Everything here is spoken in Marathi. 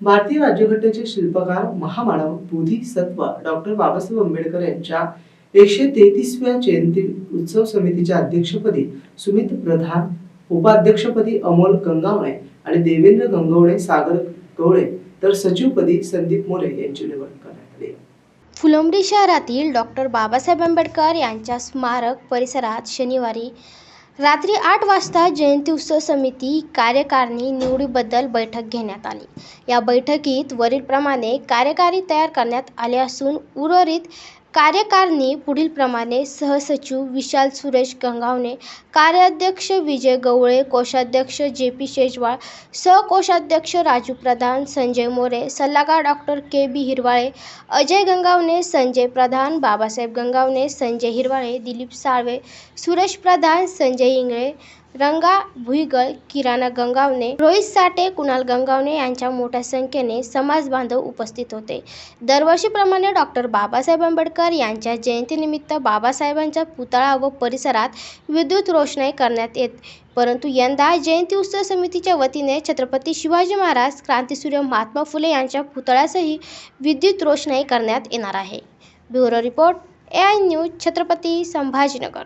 भारतीय राज्यघटनेचे शिल्पकार महामानव बोधिसत्व डॉक्टर बाबासाहेब आंबेडकर यांच्या एकशे तेहतीसव्या जयंती उत्सव समितीच्या अध्यक्षपदी सुमित प्रधान उपाध्यक्षपदी अमोल गंगावळे आणि देवेंद्र गंगवळे सागर गवळे तर सचिवपदी संदीप मोरे यांची निवड करण्यात आली. फुलंब्री शहरातील डॉक्टर बाबासाहेब आंबेडकर यांच्या स्मारक परिसरात शनिवारी रात्री आठ वाजता जयंती उत्सव समिती कार्यकारिणी निवडीबद्दल बैठक घेण्यात आली. या बैठकीत वरीलप्रमाणे कार्यकारी तयार करण्यात आले असून उर्वरित कार्यकारिणी पुढीलप्रमाणे सहसचिव विशाल सुरेश गंगावणे कार्याध्यक्ष विजय गवळे कोषाध्यक्ष जे पी शेजवाळ सहकोषाध्यक्ष राजू प्रधान संजय मोरे सल्लागार doctor K B Hirwale Ajay Gangawane Sanjay Pradhan Babasaheb Gangawane Sanjay Hirwale Dilip Salve Suresh Pradhan Sanjay Ingale Ranga Bhuigal किराणा गंगावणे रोहित साठे कुणाल गंगावणे यांच्या मोठ्या संख्येने समाज बांधव उपस्थित होते. दरवर्षीप्रमाणे डॉक्टर बाबासाहेब आंबेडकर यांच्या जयंतीनिमित्त बाबासाहेबांच्या पुतळा व परिसरात विद्युत रोषणाई करण्यात येत. परंतु यंदा जयंती उत्सव समितीच्या वतीने छत्रपती शिवाजी महाराज क्रांतीसूर्य महात्मा फुले यांच्या पुतळ्यासही विद्युत रोषणाई करण्यात येणार आहे. Bureau report A I news Chhatrapati Sambhajinagar.